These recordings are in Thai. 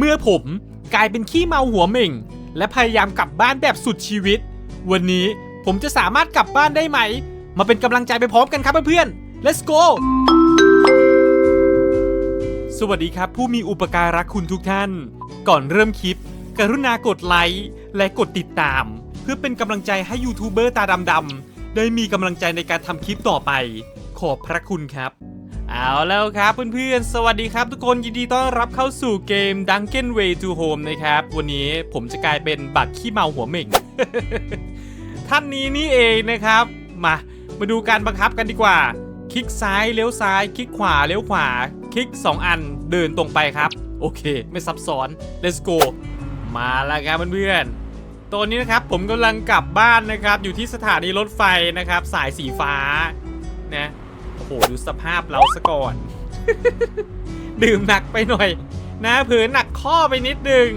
เมื่อผมกลายเป็นขี้เมาหัวเหม่ง และพยายามกลับบ้านแบบสุดชีวิต วันนี้ผมจะสามารถกลับบ้านได้ไหม มาเป็นกำลังใจไปพร้อมกันครับเพื่อนๆ let's go สวัสดีครับผู้มีอุปการะคุณทุกท่าน ก่อนเริ่มคลิป กรุณากดไลค์และกดติดตาม เพื่อเป็นกำลังใจให้ยูทูบเบอร์ตาดำๆได้มีกำลังใจในการทำคลิปต่อไป ขอบพระคุณครับ เอาแล้วครับเพื่อนๆ สวัสดีครับทุกคนยินดีต้อนรับเข้าสู่เกม Dungeon Way to Home นะครับ วันนี้ผมจะกลายเป็นบัตรขี้เมาหัวเหม่ง ท่านนี้นี่เองนะครับ มา มาดูการบังคับกันดีกว่า คลิกซ้ายเลี้ยวซ้าย คลิกขวาเลี้ยวขวา คลิก 2 อันเดินตรงไปครับ โอเค ไม่ซับซ้อน let's go มาแล้วครับเพื่อนๆตอนนี้นะครับผมกำลังกลับบ้านนะครับ อยู่ที่สถานีรถไฟนะครับ สายสีฟ้านะ โอ้โหดูสภาพเราซะก่อน ดื่มหนักไปหน่อย นะเผือหนักข้อไปนิดนึง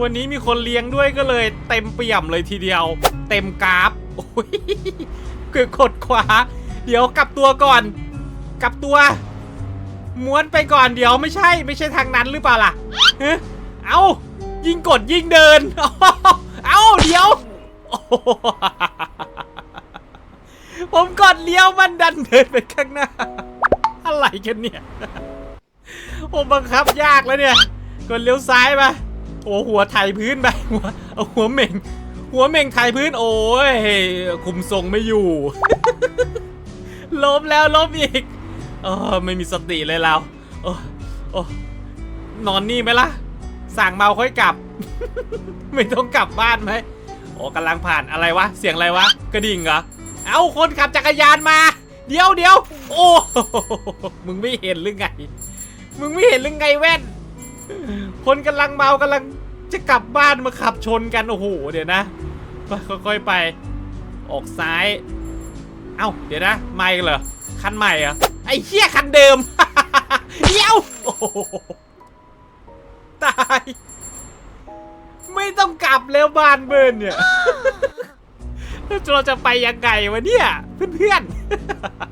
วันนี้มีคนเลี้ยงด้วยก็เลยเต็มเปี่ยมเลยทีเดียว เต็มกราฟโอ้ยเกิดกดขวา เดี๋ยวกลับตัวก่อน กลับตัว ม้วนไปก่อนเดี๋ยวไม่ใช่ไม่ใช่ทางนั้นหรือเปล่าล่ะเฮ้เอายิ่งกดยิ่งเดิน เอาเดี๋ยว ผมกดเลี้ยวมันดันเดินไปข้างหน้า อะไรกันเนี่ยโอ้บังคับยากแล้วเนี่ยกดเลี้ยวซ้ายมาโอ้หัวไถพื้นไปหัวเอาหัวเหม่ง หัวเหม่งไถพื้น โอ้ยคุมทรงไม่อยู่ล้มแล้วล้มอีกเออไม่มีสติเลยเราโอ้โอ้นอนนี่ไหมล่ะ สั่งเมาค่อยกลับ ไม่ต้องกลับบ้านไหมโอ้กำลังผ่านอะไรวะ เสียงอะไรวะ กระดิ่งเหรอ เอาคนขับจักรยานมา เดี๋ยวเดี๋ยวโอ้มึงไม่เห็นหรือไง มึงไม่เห็นหรือไงแว่น คนกำลังเมากำลังจะกลับบ้านมาขับชนกันโอ้โหเดี๋ยวนะค่อยๆไป ออกซ้าย เอ้าเดี๋ยวนะไม่เหรอคันใหม่เหรอไอ้เหี้ยคันเดิมเดี๋ยวตาย ไม่ต้องกลับแล้วบ้านเบิร์นเนี่ย เราจะไปยังไงวะเนี่ยเพื่อน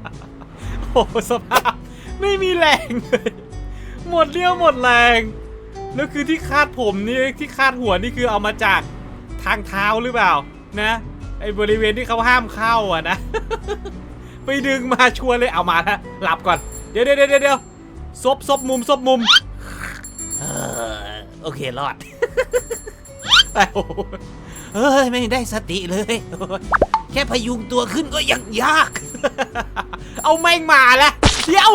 ๆโอ้โหสภาพไม่มีแรงเลยหมดเรี่ยวหมดแรง แล้วคือที่คาดผมนี่ที่คาดหัวนี่คือเอามาจากทางเท้าหรือเปล่า นะไอ้บริเวณที่เขาห้ามเข้าอะนะไปดึงมาชวนเลยเอามาแล้วหลับก่อนเดี๋ยวเดี๋ยวเดี๋ยวเดี๋ยวซบซบมุมซบมุมเออโอเครอดไปโอ้โห เฮ้ยไม่ได้สติเลย แค่พยุงตัวขึ้นก็ยังยาก เอาแม่งมาแล้วเดี๋ยว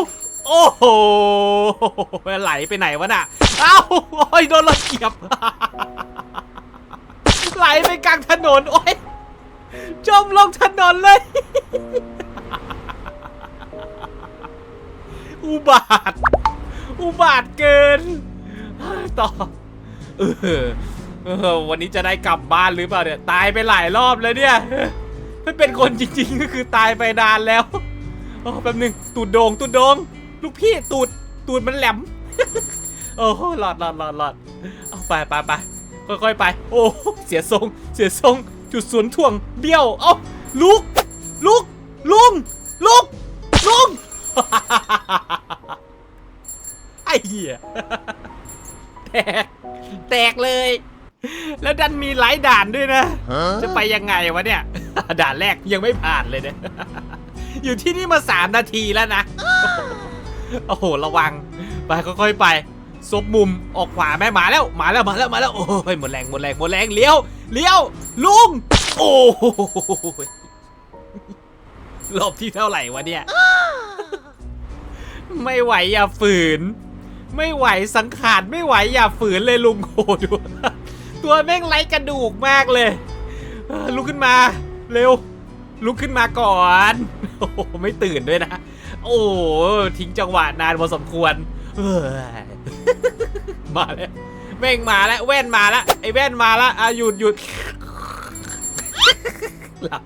โอ้โหไหลไปไหนวะน่ะ เอ้าโอ้ยโดนรถเกียบ ไหลไปกลางถนน โอ้ยจมลงถนนเลย อุบาท อุบาทเกิน ต่อ เออ เออวันนี้จะได้กลับบ้านหรือเปล่าเนี่ยตายไปหลายรอบแล้วเนี่ยถ้าเป็นคนจริงๆก็คือตายไปนานแล้วโอ้แป๊บนึงตูดโดงตูดโดงลูกพี่ตูดตูดมันแหลม โอ้หลอดหลอดหลอดหลอดเอาไปไปไปค่อยๆไป โอ้เสียทรง เสียทรง จุดศูนถ่วงเบี้ยว เอ้าลุกลุกลุงลุกลุงไอ้เหี้ยแตกแตกเลย แล้วดันมีหลายด่านด้วยนะ จะไปยังไงวะเนี่ย ด่านแรกยังไม่ผ่านเลยเนี่ย อยู่ที่นี่มาสามนาทีแล้วนะ โอ้โห ระวัง ไปค่อยๆไป ซบมุม ออกขวาแม่มาแล้ว มาแล้วมาแล้วมาแล้ว โอ้ยหมดแรงหมดแรงหมดแรงเลี้ยวเลี้ยว ลุง โอ้โหรอบที่เท่าไหร่วะเนี่ย ไม่ไหวอย่าฝืน ไม่ไหวสังขารไม่ไหวอย่าฝืนเลยลุงโคดู ตัวแม่งไร้กระดูกมากเลยลุกขึ้นมา เร็ว ลุกขึ้นมาก่อน โอ้โหไม่ตื่นด้วยนะ โอ้โหทิ้งจังหวะนานพอสมควรมาแล้วแม่งมาแล้วแว่นมาแล้วไอ้แว่นมาแล้วอะหยุดหยุดหลับ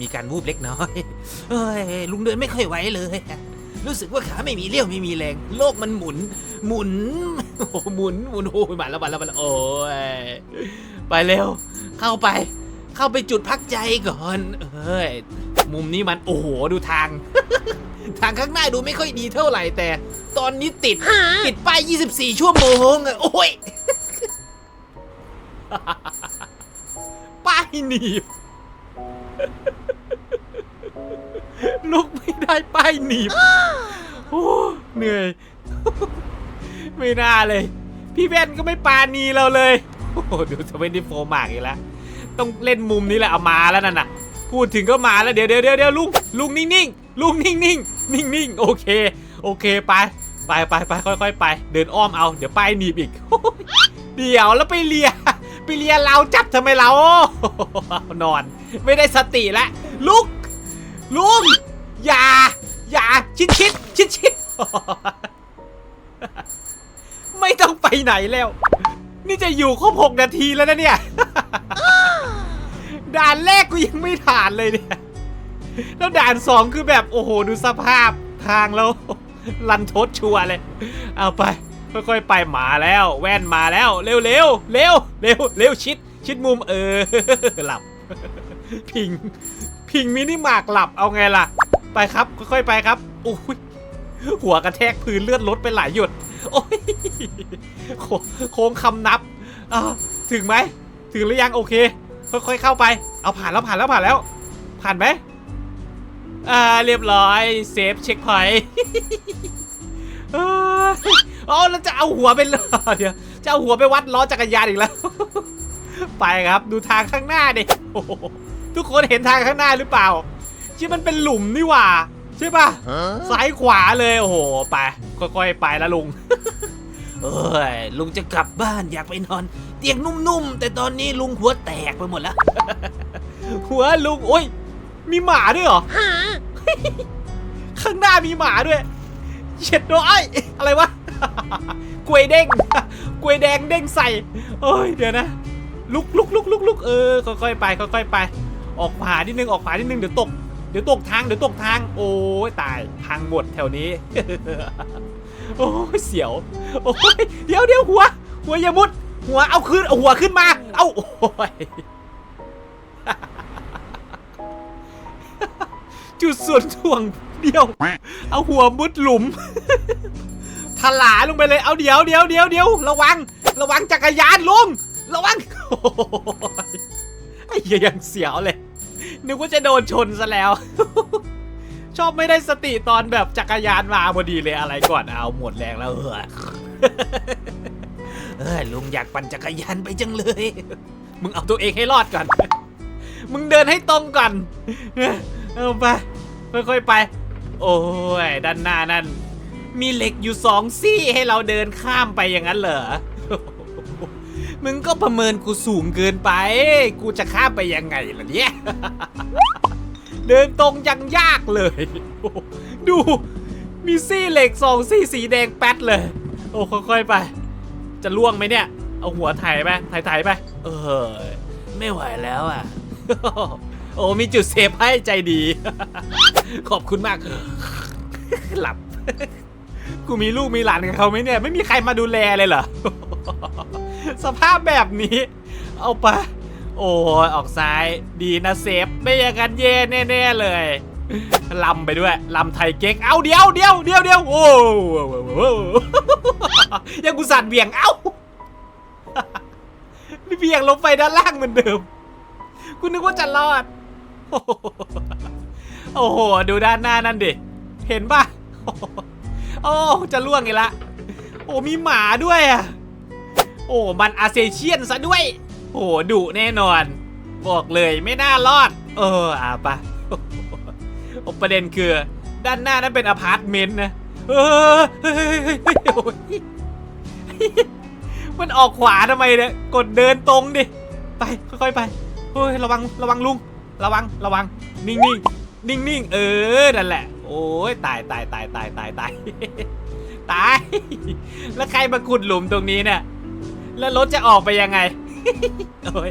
มีการวูบเล็กน้อยเอ้ยลุงเดินไม่ค่อยไหวเลย รู้สึกว่าขาไม่มีเรี่ยวไม่มีแรง โลกมันหมุน หมุนโอ้โหหมุนหมุนโอ้ยมาแล้วมาแล้วมาแล้วโอ้ยไปเร็ว เข้าไป เข้าไปจุดพักใจก่อนเฮ้ยมุมนี้มันโอ้โหดูทาง ทางข้างหน้าดูไม่ค่อยดีเท่าไหร่แต่ ตอนนี้ติดติดป้าย 24 ชั่วโมงอะโอ้ยป้ายหนีบลุกไม่ได้ป้ายหนีบ โอ้เหนื่อย ไม่น่าเลย พี่แว่นก็ไม่ปาณีเราเลยโอ้โหดูทเวนตี้โฟมากอีกแล้ว ต้องเล่นมุมนี้แหละเอามาแล้วนั่นน่ะ พูดถึงก็มาแล้วเดี๋ยวเดี๋ยวเดี๋ยวลุงลุงนิ่งนิ่งลุงนิ่งนิ่งนิ่งนิ่งโอเค โอเคไปไปไปไปค่อยๆไป เดินอ้อมเอาเดี๋ยวไปหนีบอีกเดี๋ยวแล้วไปเลียไปเลียเราจับทำไมเรานอน ไม่ได้สติแล้วลุกลุงอย่าอย่าชิดชิดชิดชิด ไม่ต้องไปไหนแล้ว นี่จะอยู่ครบหกนาทีแล้วนะเนี่ย ด่านแรกกูยังไม่ผ่านเลยเนี่ย แล้วด่านสองคือแบบโอ้โหดูสภาพทางแล้ว ลันทดชัวร์เลย เอาไป ค่อยๆไปหมาแล้ว แว่นมาแล้ว เร็วเร็วเร็วเร็วเร็วชิด ชิดมุมเออหลับ พิง พิงมินิมาร์กหลับเอาไงล่ะ ไปครับ ค่อยๆไปครับโอ้ย หัวกระแทกพื้นเลือดลดไปหลายหยด โอ้ยโค้งคำนับอ่าถึงไหม ถึงหรือยังโอเค ค่อยๆเข้าไป เอาผ่านแล้วผ่านแล้วผ่านแล้ว ผ่านไหมอ่าเรียบร้อยเซฟเช็คพอยต์อ้ยอ๋อแล้วจะเอาหัวไปเดี๋ยวจะเอาหัวไปวัดล้อจักรยานอีกแล้ว ไปครับดูทางข้างหน้าดิโอ้ทุกคนเห็นทางข้างหน้าหรือเปล่าที่มันเป็นหลุมนี่หว่า ช่ปะซ้ายขวาเลยโอ้โหไปค่อยๆไปแล้วลุงเอ้ยลุงจะกลับบ้านอยากไปนอน เตียงนุ่มๆ แต่ตอนนี้ลุงหัวแตกไปหมดแล้ว หัวลุงโอ้ย มีหมาด้วยเหรอข้างหน้ามีหมาด้วยเช็ดโดไอยอะไรวะกล้วยเด้งกล้วยแดงเด้งใส่ โอ้ยเดี๋ยวนะ ลุกลุกลุกลุกลุกเออค่อยๆไปค่อยๆไป ออกขวานิดนึงออกขวานิดนึงเดี๋ยวตกเดี๋ยวตกทางเดี๋ยวตกทาง โอ้ยตายพังหมดแถวนี้ โอ้ยเสียว โอ้ยเดี๋ยวเดี๋ยวหัว หัวอย่ามุด หัวเอาขึ้นเอาหัวขึ้นมา เอาโอ้ยจุดส่วนถ่วงเดียว เอาหัวมุดหลุมถลาลงไปเลยเอาเดี๋ยวเดี๋ยวเดี๋ยวเดี๋ยวระวัง ระวังจักรยานลงระวังอ้ยไอ้เหี้ยยังเสียวเลย นึกว่าจะโดนชนซะแล้ว ชอบไม่ได้สติตอนแบบจักรยานมาพอดีเลยอะไรก่อนเอาหมดแรงแล้วเออเออลุงอยากปั่นจักรยานไปจังเลย มึงเอาตัวเองให้รอดก่อน มึงเดินให้ตรงก่อน เอาไปค่อยๆไป โอ้ยด้านหน้านั่น มีเหล็กอยู่สองซี่ให้เราเดินข้ามไปอย่างนั้นเหรอ มึงก็ประเมินกูสูงเกินไป กูจะข้ามไปยังไงล่ะเนี่ย เดินตรงยังยากเลย ดู มีซี่เหล็กสองซี่สีแดงแป๊ดเลย โอ้ค่อยๆไป จะล่วงไหมเนี่ย เอาหัวไถไปไถๆไป เออ ไม่ไหวแล้วอะ โอ้มีจุดเซฟให้ใจดี ขอบคุณมาก หลับ กูมีลูกมีหลานกับเขาไหมเนี่ย ไม่มีใครมาดูแลเลยเหรอ สภาพแบบนี้ เอาปะโอ้ยออกซ้ายดีนะเซฟไม่อย่างนั้นเย่แน่ๆเลยลำไปด้วยลำไทยเก๊กเอาเดียวเดียวเดียวเดียวโอ้ยังกูสั่นเบี่ยงเอ้าเบี่ยงลงไปด้านล่างเหมือนเดิมกูนึกว่าจะรอด โอ้โห ดูด้านหน้านั่นดิ เห็นปะโอ้ จะล่วงไงละ โอ้มีหมาด้วยอะ โอ้มันอาเซเชียนซะด้วย โอ้ดุแน่นอน บอกเลยไม่น่ารอด เอออะปะโอ้ประเด็นคือ ด้านหน้านั้นเป็นอพาร์ตเมนต์นะเออเฮ้ยโอ้ยมันออกขวาทำไมเนี่ยกดเดินตรงดิ ไปค่อยๆไปเฮ้ยระวังระวังลุง ระวังระวัง นิ่งนิ่งนิ่งนิ่งๆเออนั่นแหละ โอ้ยตายตายตายตายตายตายตายแล้วใครมาขุดหลุมตรงนี้เนี่ย แล้วรถจะออกไปยังไง โอ้ย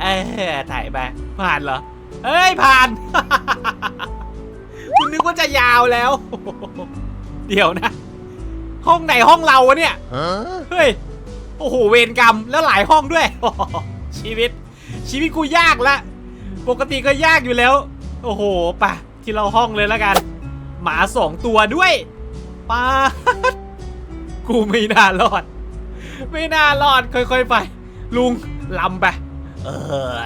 เออถ่ายไปผ่านเหรอ เฮ้ย ผ่าน คุณนึกว่าจะยาวแล้ว เดี๋ยวนะ ห้องไหนห้องเราวะเนี่ย เฮ้ย โอ้โห เวรกรรมแล้วหลายห้องด้วย ชีวิต ชีวิตกูยากละ ปกติก็ยากอยู่แล้ว โอ้โหปะที่เราห้องเลยแล้วกัน หมาสองตัวด้วยป้าดกูไม่น่ารอด ไม่น่ารอดค่อยๆไป ลุงลำไปเออ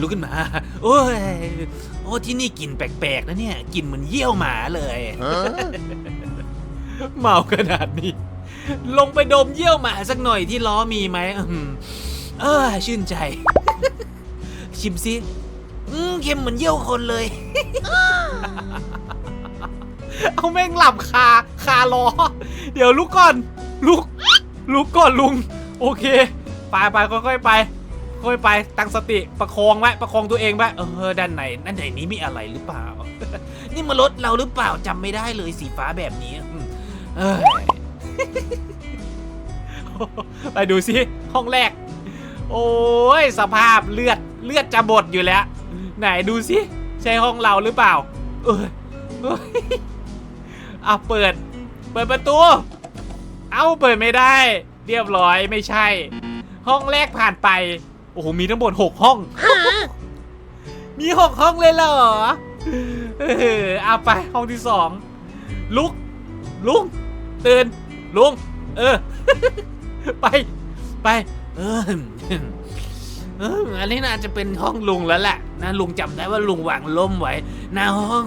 ลุกขึ้นมา โอ้ย โอ้ที่นี่กลิ่นแปลกๆนะเนี่ยกลิ่นเหมือนเยี่ยวหมาเลย เมาขนาดนี้ ลงไปดมเยี่ยวหมาสักหน่อยที่ล้อมีไหมอืมเออชื่นใจ ชิมซิอืมเค็มเหมือนเยี่ยวคนเลย เอาแม่งหลับคาคาล้อ เดี๋ยวลุกก่อน ลุก ลุกก่อนลุง โอเค ไปไปค่อยๆไป ค่อยไป ตั้งสติประคองไว้ประคองตัวเองไว้เออด้านในด้านในนี้มีอะไรหรือเปล่า นี่มันรถเราหรือเปล่าจำไม่ได้เลยสีฟ้าแบบนี้เออไปดูสิห้องแรก โอ้ยสภาพเลือดเลือดจะบดอยู่แล้ว ไหนดูสิใช่ห้องเราหรือเปล่า เออ อ้ยอะเปิด เปิดประตู เอ้าเปิดไม่ได้ เรียบร้อยไม่ใช่ ห้องแรกผ่านไป โอ้โหมีทั้งหมดหกห้อง มีหกห้องเลยเหรอ เออเอาไปห้องที่สองลุก ลุงตื่นลุงเออ ไปไป เออเอออันนี้น่าจะเป็นห้องลุงแล้วแหละนะลุงจำได้ว่าลุงวางล่มไว้หน้าห้อง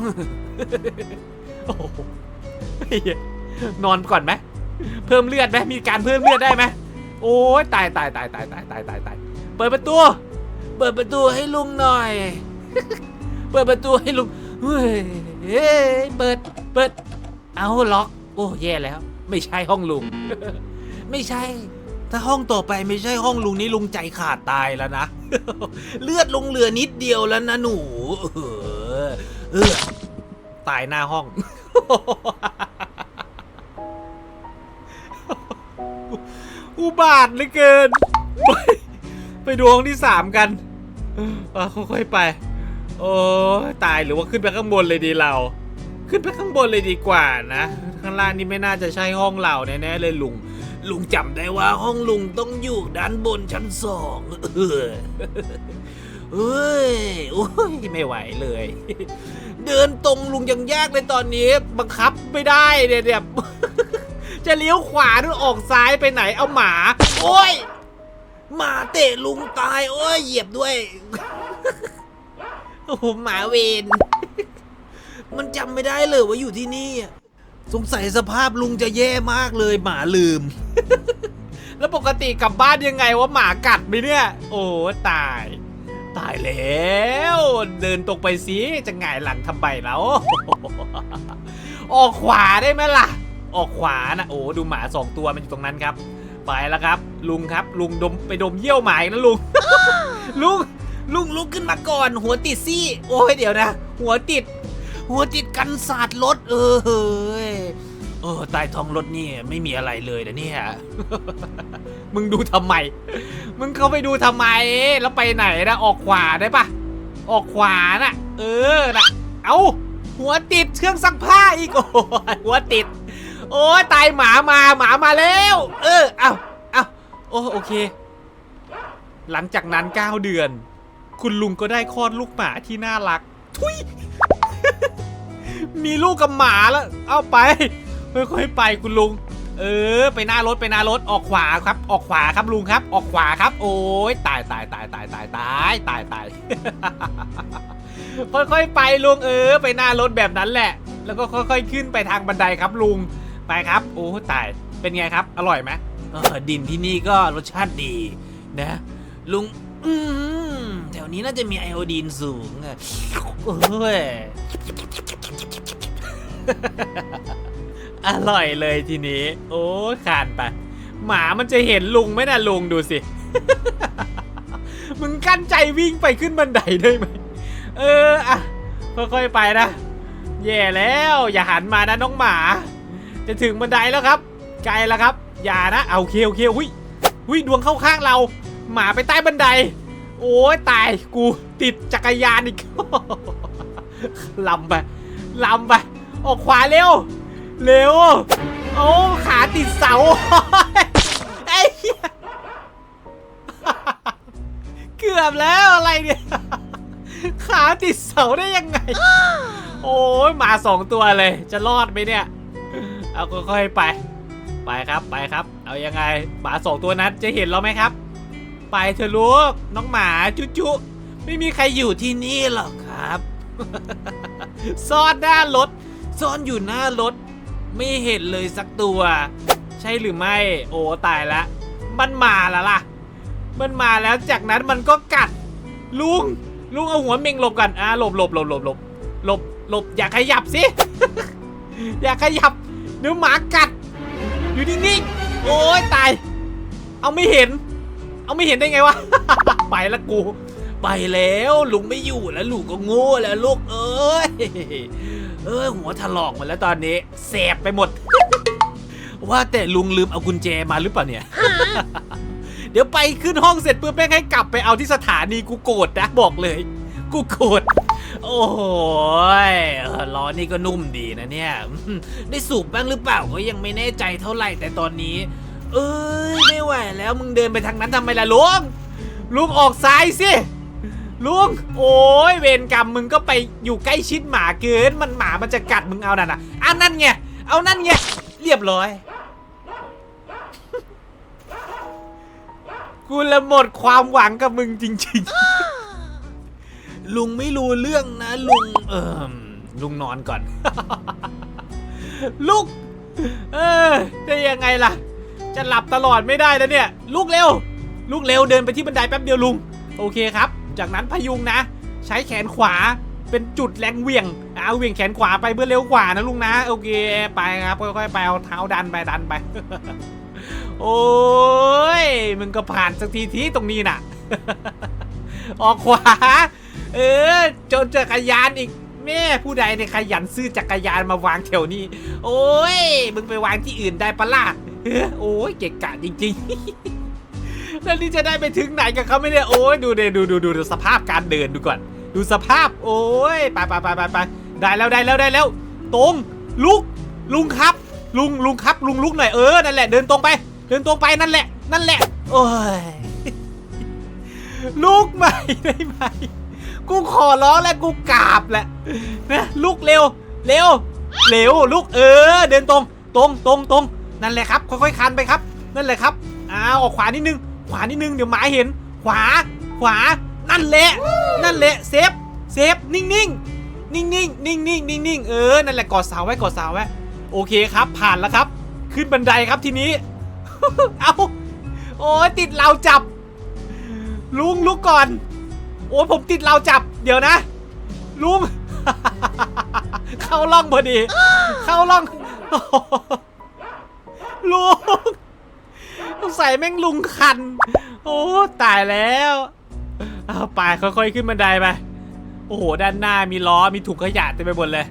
โอ้โหเหี้ย นอนก่อนไหมเพิ่มเลือดไหมมีการเพิ่มเลือดได้ไหมโอ้ยตายตายตายตายตายตายตายตายเปิดประตู เปิดประตูให้ลุงหน่อย เปิดประตูให้ลุงเฮ้ยเปิดเปิด เอาล็อก โอ้แย่แล้ว ไม่ใช่ห้องลุง ไม่ใช่ ถ้าห้องต่อไปไม่ใช่ห้องลุงนี่ลุงใจขาดตายแล้วนะ เลือดลงเหลือนิดเดียวแล้วนะหนู เออตายหน้าห้อง อุบาทเหลือเกิน ไปไปดูห้องที่สามกันอะค่อยๆไป โอ้ตายหรือว่าขึ้นไปข้างบนเลยดีเรา ขึ้นไปข้างบนเลยดีกว่านะ ข้างล่างนี่ไม่น่าจะใช่ห้องเราแน่ๆเลยลุง ลุงจำได้ว่าห้องลุงต้องอยู่ด้านบนชั้นสองเออเฮ้ยโอ้ยไม่ไหวเลย เดินตรงลุงยังยากเลยตอนนี้ บังคับไม่ได้เนี่ย จะเลี้ยวขวาหรือออกซ้ายไปไหนเอาหมา โอ้ยหมาเตะลุงตาย โอ้ยเหยียบด้วย โอ้โหหมาเวนมันจำไม่ได้เลยว่าอยู่ที่นี่สงสัยสภาพลุงจะแย่มากเลยหมาลืม แล้วปกติกลับบ้านยังไงว่าหมากัดไหมเนี่ย โอ้ตาย ตายแล้ว เดินตรงไปสิจะหงายหลังทำไมแล้ว ออกขวาได้ไหมล่ะ ออกขวานะโอ้ดูหมาสองตัวมันอยู่ตรงนั้นครับ ไปแล้วครับ ลุงครับ ลุงดมไปดมเยี่ยวหมาอีกนะลุง ลุงลุงลุกขึ้นมาก่อน หัวติดซี่ โอ้ยเดี๋ยวนะ หัวติด หัวติดกันศาสตร์รถ เออเฮ้ยเออใต้ท้องรถนี่ไม่มีอะไรเลยนะเนี่ย มึงดูทำไม มึงเข้าไปดูทำไม แล้วไปไหนนะออกขวาได้ปะออกขวาน่ะ เออน่ะ เอาหัวติดเครื่องซักผ้าอีกโอ้หัวติด โอ้ยตายหมามาหมามาแล้ว เออเอาเอาโอ้โอเค หลังจากนั้น 9 เดือน คุณลุงก็ได้คลอดลูกหมาที่น่ารัก ทุย มีลูกกับหมาแล้ว เอาไปค่อยๆไปคุณลุง เออ ไปหน้ารถไปหน้ารถออกขวาครับ ออกขวาครับลุงครับ ออกขวาครับ โอ้ยตายตายตายตายตายตายตายตายค่อยๆไปลุงเออ ไปหน้ารถแบบนั้นแหละ แล้วก็ค่อยๆขึ้นไปทางบันไดครับลุง ไปครับ โอ้ตาย เป็นไงครับ อร่อยไหมเออดินที่นี่ก็รสชาติดีนะ ลุงอืมแถวนี้น่าจะมีไอโอดีนสูงอะโอ้ย อร่อยเลยทีนี้ โอ้ขานไป หมามันจะเห็นลุงไหมนะลุงดูสิ มึงกั้นใจวิ่งไปขึ้นบันไดได้ไหม เออ อะ ค่อยๆไปนะ แย่แล้ว อย่าหันมานะน้องหมา จะถึงบันไดแล้วครับไกลแล้วครับ อย่านะเอาเคโอเคหุยหุยดวงเข้าข้างเรา หมาไปใต้บันได โอ้ยตายกูติดจักรยานอีกลำไปลำไปออกขวาเร็ว เร็วโอ้ขาติดเสาไอ้เกือบแล้วอะไรเนี่ยขาติดเสาได้ยังไง โอ้ยหมาสองตัวเลย จะรอดไหมเนี่ย เอาค่อยๆไป ไปครับไปครับ เอายังไงหมาสองตัวนั้นจะเห็นเราไหมครับ ไปเถอะลูกน้องหมาจุจุไม่มีใครอยู่ที่นี่หรอกครับ ซ่อนหน้ารถ ซ่อนอยู่หน้ารถ ไม่เห็นเลยสักตัว ใช่หรือไม่ โอ้ตายละมันมาแล้วล่ะ มันมาแล้วจากนั้นมันก็กัด ลุงลุงเอาหัวเมงหลบกันอ่าหลบหลบหลบหลบหลบหลบหลบอย่าขยับสิ อย่าขยับ เดี๋ยวหมากัด อยู่นิ่งๆโอ้ยตาย เอาไม่เห็น เอาไม่เห็นได้ไงวะ ไปละกู ไปแล้วลุงไม่อยู่แล้วลูกก็โง่แล้วลูกเอ้ย เอ้ยหัวถลอกหมดแล้วตอนนี้แสบไปหมด ว่าแต่ลุงลืมเอากุญแจมาหรือเปล่าเนี่ย เดี๋ยวไปขึ้นห้องเสร็จปุ๊บแม่งให้กลับไปเอาที่สถานีกูโกรธนะบอกเลย กูโกรธ โอ้โหยเออล้อนี่ก็นุ่มดีนะเนี่ย ได้สูบบ้างหรือเปล่าก็ยังไม่แน่ใจเท่าไหร่แต่ตอนนี้ เอ้ยไม่ไหวแล้วมึงเดินไปทางนั้นทำไมล่ะลุงลุงออกซ้ายสิลุงโอ้ยเวรกรรมมึงก็ไปอยู่ใกล้ชิดหมาเกินมันหมามันจะกัดมึงเอานั่นน่ะอะนั่นไงเอานั่นไงเรียบร้อยกูละหมดความหวังกับมึงจริง ๆ ลุงไม่รู้เรื่องนะลุงเออลุงนอนก่อน ลุก เออได้ยังไงล่ะ จะหลับตลอดไม่ได้แล้วเนี่ย ลุกเร็ว ลุกเร็วเดินไปที่บันไดแป๊บเดียวลุง โอเคครับ จากนั้นพยุงนะ ใช้แขนขวาเป็นจุดแรงเหวี่ยงเอาเหวี่ยงแขนขวาไปเพื่อเร็วกว่านะลุงนะ โอเคไปครับค่อยๆไปเอาเท้าดันไปดันไป โอ้ยมึงก็ผ่านสักทีทีตรงนี้น่ะ ออกขวา เออจนจักรยานอีก แม่ผู้ใดในขยันซื้อจักรยานมาวางแถวนี้ โอ้ยมึงไปวางที่อื่นได้ปะล่ะโอ้ยเก่งกาจริงๆแล้วนี่จะได้ไปถึงไหนกับเขาไม่ได้โอ้ยดูเดดูดูดูสภาพการเดินดูก่อน ดูสภาพ โอ้ยไปไปไปไปไปได้แล้วได้แล้วได้แล้ว ตรงลุกลุงครับ ลุงลุงครับ ลุงลุกหน่อยเออนั่นแหละเดินตรงไป เดินตรงไปนั่นแหละ นั่นแหละ โอ้ยลุกใหม่ได้ไหม กูขอร้องแล้วกูกราบแหละนะลุกเร็ว เร็ว เร็วลุกเออ เดินตรง ตรงตรงตรงนั่นแหละครับ ค่อยๆคันไปครับ นั่นแหละครับอ้าวออกขวานิดนึง ขวานิดนึงเดี๋ยวหมาเห็น ขวา ขวา นั่นแหละ นั่นแหละเซฟ เซฟ นิ่งๆ นิ่งๆ นิ่งๆ นิ่งๆนิ่งๆเออ นั่นแหละกอดเสาไว้กอดเสาไว้ โอเคครับ ผ่านแล้วครับ ขึ้นบันไดครับทีนี้ เอาโอ้ยติดเราวจับ ลุงลุกก่อน โอ้ยผมติดเราวจับ เดี๋ยวนะ ลุง เข้าล่องพอดี เข้าล่อง ลุงต้องใส่แม่งลุงคัน โอ้ ตายแล้วเอาไปค่อยๆขึ้นบันไดไป โอ้โห ด้านหน้ามีล้อ มีถุงขยะเต็มไปหมดเลย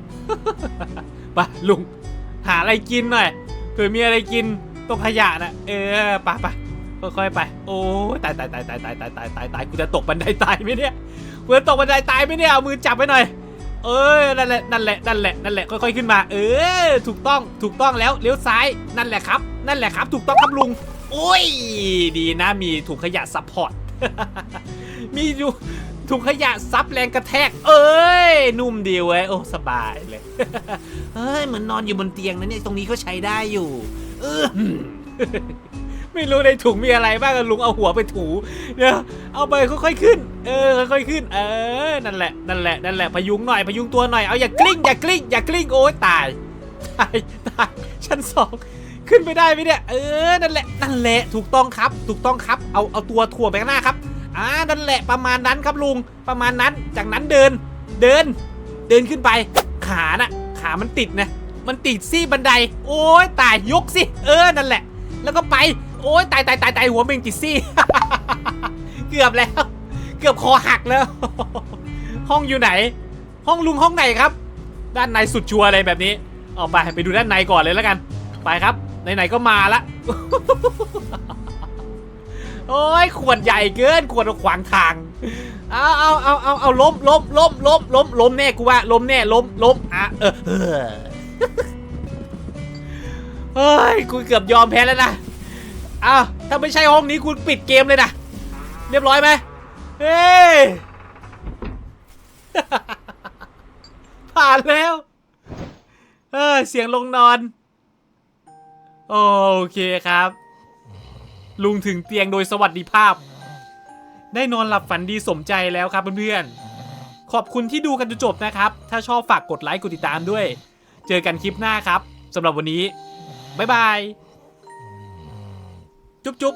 ไปลุง หาอะไรกินหน่อยเผื่อมีอะไรกินตรงขยะนะเออไปไป ค่อยๆไป โอ้ตายตายตายตายตายตายตายตายตายกูจะตกบันไดตายไหมเนี่ยกูจะตกบันไดตายไหมเนี่ยเอามือจับไว้หน่อย เอ้ยนั่นแหละนั่นแหละนั่นแหละนั่นแหละค่อยๆขึ้นมา เออถูกต้องถูกต้องแล้วเลี้ยวซ้ายนั่นแหละครับ นั่นแหละครับ ถูกต้องครับลุงโอ้ยดีนะมีถุงขยะซัพพอร์ตมีอยู่ถุงขยะซับแรงกระแทก เอ้ย นุ่มดีเว้ยโอ้สบายเลยเฮ้ยเหมือนนอนอยู่บนเตียงนะเนี่ยตรงนี้ก็ใช้ได้อยู่ เออ ไม่รู้ในถุงมีอะไรบ้างลุงเอาหัวไปถูเดี๋ยวเอาไปค่อยๆขึ้น เออค่อยๆขึ้น เออนั่นแหละนั่นแหละนั่นแหละพยุงหน่อยพยุงตัวหน่อยเอาอย่ากลิ้งอย่ากลิ้งอย่ากลิ้งโอ้ยตายตายตายชั้นสองขึ้นไปได้ไหมเนี่ยเออนั่นแหละนั่นแหละถูกต้องครับ ถูกต้องครับเอาเอาตัวถ่วงไปข้างหน้าครับอ่านั่นแหละประมาณนั้นครับลุงประมาณนั้นจากนั้นเดินเดิน เดินขึ้นไป ขาน่ะขามันติดนะมันติดซี่บันได โอ้ยตายยกสิ เออนั่นแหละ แล้วก็ไป โอ้ยตายตายตายตายหัวเมงติดซี่ เกือบแล้ว เกือบคอหักแล้ว ห้องอยู่ไหน ห้องลุงห้องไหนครับ ด้านในสุดชัวร์เลยแบบนี้เอาไปไปดูด้านในก่อนเลยแล้วกัน ไปครับไหนๆก็มาละโอ้ยขวดใหญ่เกินขวดขวางทาง เอาเอาเอาเอาเอาล้มล้มล้มล้มล้มล้มแน่กูว่าล้มแน่ล้มล้มอะเออเออเฮ้ยกูเกือบยอมแพ้แล้วนะ อ้าวถ้าไม่ใช่ห้องนี้กูปิดเกมเลยนะ เรียบร้อยไหมเฮ้ย ผ่านแล้ว เออเสียงลงนอน โอเคครับ ลุงถึงเตียงโดยสวัสดิภาพ ได้นอนหลับฝันดีสมใจแล้วครับเพื่อนๆ ขอบคุณที่ดูกันจนจบนะครับ ถ้าชอบฝากกดไลค์กดติดตามด้วย เจอกันคลิปหน้าครับสำหรับวันนี้ บ๊ายบาย จุ๊บจุ๊บ